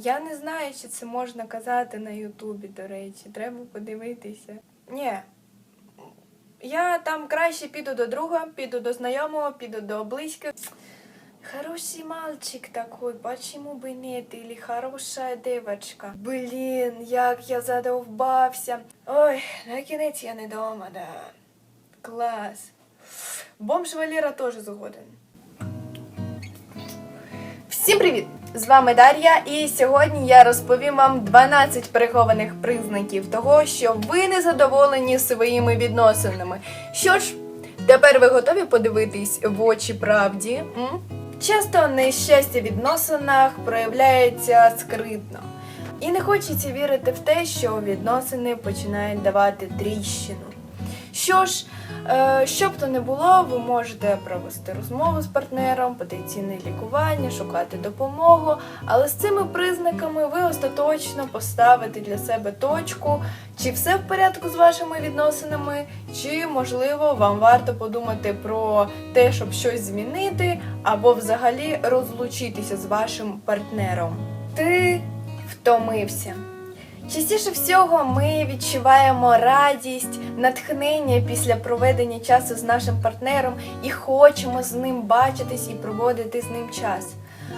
Я не знаю, чи це можна казати на Ютубі, до речі. Треба подивитися. Ні. Я там краще піду до друга, піду до знайомого, піду до близьких. Хороший мальчик такой, почему бы нет? Или хорошая девочка. Блін, як я задовбався. Ой, на кінець я не дома, да. Клас. Бомж Валера теж згоден. Всім привіт! З вами Дар'я, і сьогодні я розповім вам 12 прихованих признаків того, що ви не задоволені своїми відносинами. Що ж, тепер ви готові подивитись в очі правді? М? Часто нещастя в відносинах проявляється скритно. І не хочеться вірити в те, що відносини починають давати тріщину. Що ж, е, що б то не було, ви можете провести розмову з партнером, потенційне лікування, шукати допомогу, але з цими признаками ви остаточно поставите для себе точку, чи все в порядку з вашими відносинами, чи можливо вам варто подумати про те, щоб щось змінити, або взагалі розлучитися з вашим партнером. Ти втомився. Частіше всього ми відчуваємо радість, натхнення після проведення часу з нашим партнером і хочемо з ним бачитись і проводити з ним час.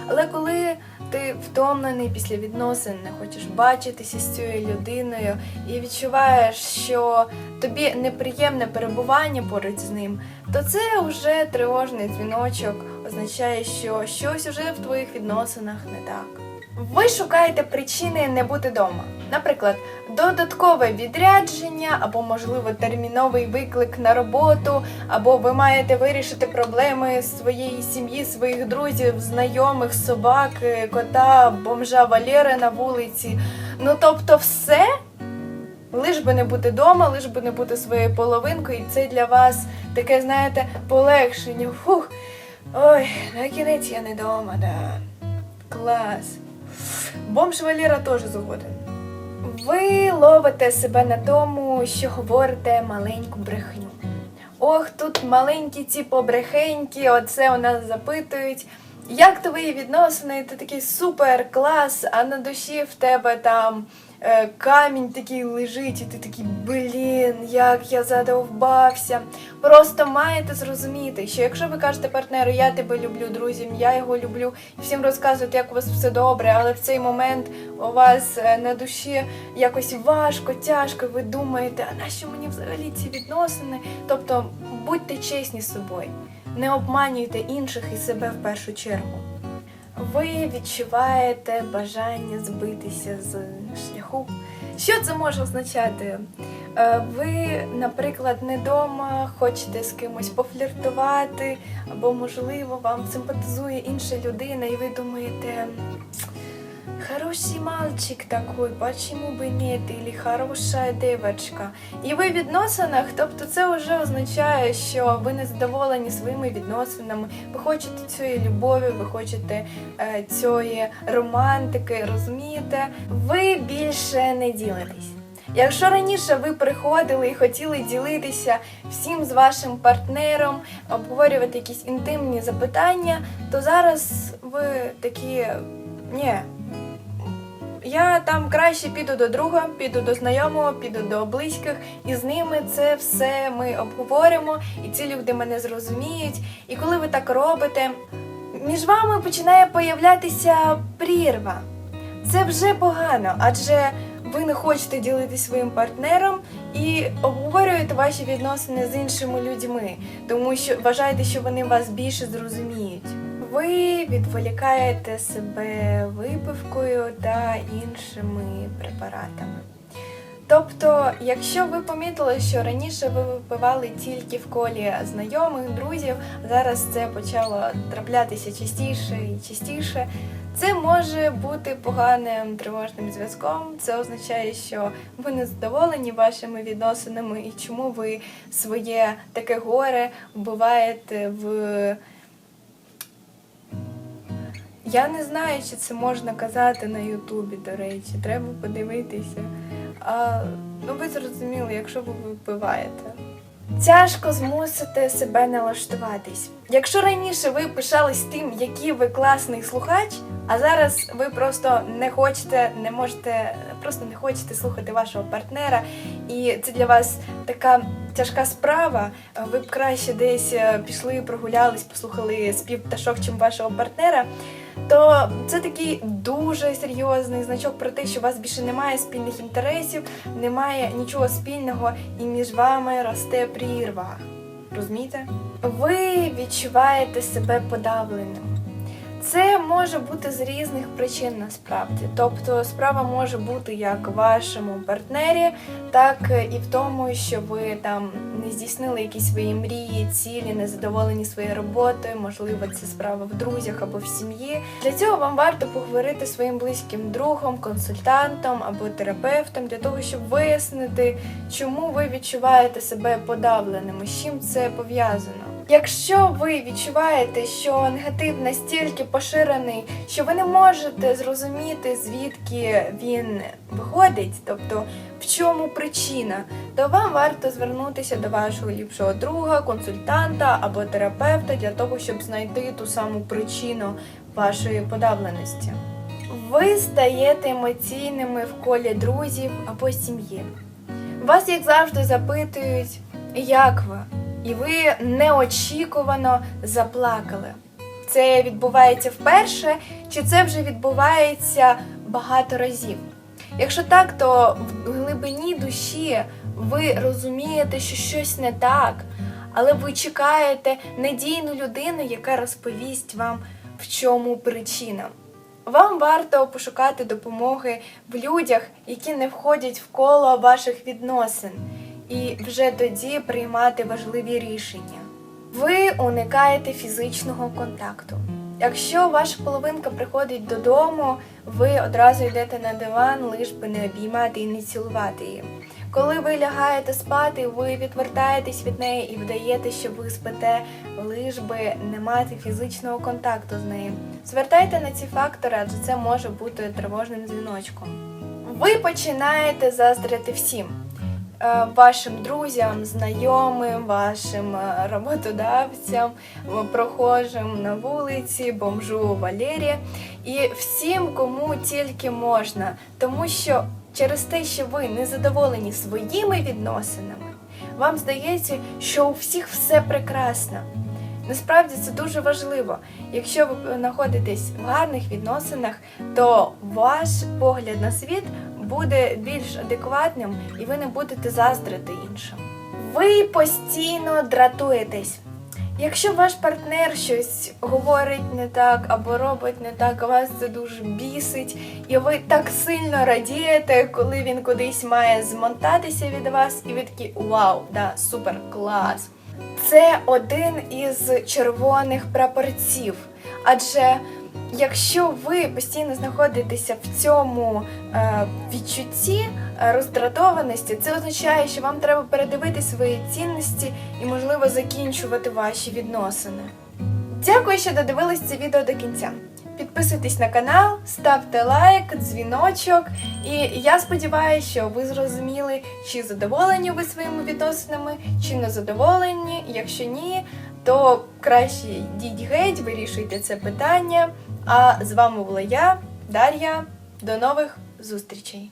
Але коли ти втомлений після відносин, не хочеш бачитися з цією людиною і відчуваєш, що тобі неприємне перебування поруч з ним, то це вже тривожний дзвіночок, означає, що щось уже в твоїх відносинах не так. Ви шукаєте причини не бути вдома. Наприклад, додаткове відрядження, або, можливо, терміновий виклик на роботу, або ви маєте вирішити проблеми своєї сім'ї, своїх друзів, знайомих, собак, кота, бомжа Валєри на вулиці. Ну тобто, все, лиш би не бути вдома, лиш би не бути своєю половинкою, і це для вас таке, знаєте, полегшення. Фух. Ой, на кінець я не вдома, да. Клас. Бомж Валера теж згоден. Ви ловите себе на тому, що говорите маленьку брехню. Ох, тут маленькі ці побрехенькі, оце у нас запитують. Як твої відносини? Ти такий супер клас, а на душі в тебе там камінь такий лежить, і ти такий, блін, як я задовбався. Просто маєте зрозуміти, що якщо ви кажете партнеру, я тебе люблю, друзям, я його люблю, і всім розказуєте, як у вас все добре, але в цей момент у вас е, на душі якось важко, тяжко, ви думаєте, а нащо мені взагалі ці відносини? Тобто будьте чесні з собою, не обманюйте інших і себе в першу чергу. Ви відчуваєте бажання збитися з шляху. Що це може означати? Е, Ви, наприклад, не вдома, хочете з кимось пофліртувати, або, можливо, вам симпатизує інша людина, і ви думаєте, хороший мальчик такой, почему бы нет, или хорошая девочка. І ви в відносинах, тобто це вже означає, що ви не задоволені своїми відносинами, ви хочете цієї любові, ви хочете е, цієї романтики, розумієте? Ви більше не ділитесь. Якщо раніше ви приходили і хотіли ділитися всім з вашим партнером, обговорювати якісь інтимні запитання, то зараз ви такі ні. Я там краще піду до друга, піду до знайомого, піду до близьких, і з ними це все ми обговоримо, і ці люди мене зрозуміють. І коли ви так робите, між вами починає появлятися прірва. Це вже погано, адже ви не хочете ділитися своїм партнером і обговорюєте ваші відносини з іншими людьми, тому що вважаєте, що вони вас більше зрозуміють. Ви відволікаєте себе випивкою та іншими препаратами. Тобто, якщо ви помітили, що раніше ви випивали тільки в колі знайомих, друзів, зараз це почало траплятися частіше і частіше, це може бути поганим тривожним зв'язком. Це означає, що ви не задоволені вашими відносинами і чому ви своє таке горе вбиваєте в. Я не знаю, чи це можна казати на Ютубі, до речі, треба подивитися. А, ну ви зрозуміли, якщо ви випиваєте. Тяжко змусити себе налаштуватись. Якщо раніше ви пишались тим, який ви класний слухач, А зараз ви просто не хочете, не можете, просто не хочете слухати вашого партнера, і це для вас така тяжка справа. Ви б краще десь е, пішли, прогулялись, послухали спів пташок, чим вашого партнера. То це такий дуже серйозний значок про те, що у вас більше немає спільних інтересів, немає нічого спільного, і між вами росте прірва. Розумієте? Ви відчуваєте себе подавленим. Це може бути з різних причин насправді. Тобто справа може бути як в вашому партнері, так і в тому, що ви там не здійснили якісь свої мрії, цілі, не задоволені своєю роботою, можливо, це справа в друзях або в сім'ї. Для цього вам варто поговорити своїм близьким другом, консультантом або терапевтом для того, щоб вияснити, чому ви відчуваєте себе подавленими, з чим це пов'язано. Якщо ви відчуваєте, що негатив настільки поширений, що ви не можете зрозуміти, звідки він виходить, тобто в чому причина, то вам варто звернутися до вашого ліпшого друга, консультанта або терапевта для того, щоб знайти ту саму причину вашої подавленості. Ви стаєте емоційними в колі друзів або сім'ї. Вас, як завжди, запитують, як ви? І ви неочікувано заплакали. Це відбувається вперше, чи це вже відбувається багато разів? Якщо так, то в глибині душі ви розумієте, що щось не так, але ви чекаєте надійну людину, яка розповість вам, в чому причина. Вам варто пошукати допомоги в людях, які не входять в коло ваших відносин, і вже тоді приймати важливі рішення. Ви уникаєте фізичного контакту. Якщо ваша половинка приходить додому, ви одразу йдете на диван, лиш би не обіймати і не цілувати її. Коли ви лягаєте спати, ви відвертаєтесь від неї і вдаєте, що ви спите, лиш би не мати фізичного контакту з нею. Звертайте на ці фактори, адже це може бути тривожним дзвіночком. Ви починаєте заздрити всім. Е, Вашим друзям, знайомим, вашим е, роботодавцям, прохожим на вулиці, бомжу Валері і всім, кому тільки можна, тому що через те, що ви не задоволені своїми відносинами, вам здається, що у всіх все прекрасно. Насправді це дуже важливо. Якщо ви знаходитесь в гарних відносинах, то ваш погляд на світ буде більш адекватним і ви не будете заздрити іншим. Ви постійно дратуєтесь. Якщо ваш партнер щось говорить не так або робить не так, вас це дуже бісить, і ви так сильно радієте, коли він кудись має змотатися від вас, і ви такі вау, да, супер, клас. Це один із червоних прапорців. Адже якщо ви постійно знаходитеся в цьому е, відчутті е, роздратованості, це означає, що вам треба передивити свої цінності і, можливо, закінчувати ваші відносини. Дякую, що додивились це відео до кінця. Підписуйтесь на канал, ставте лайк, дзвіночок. І я сподіваюся, що ви зрозуміли, чи задоволені ви своїми відносинами, чи не задоволені. Якщо ні, то краще йдіть геть, вирішуйте це питання. А з вами була я, Дар'я. До нових зустрічей!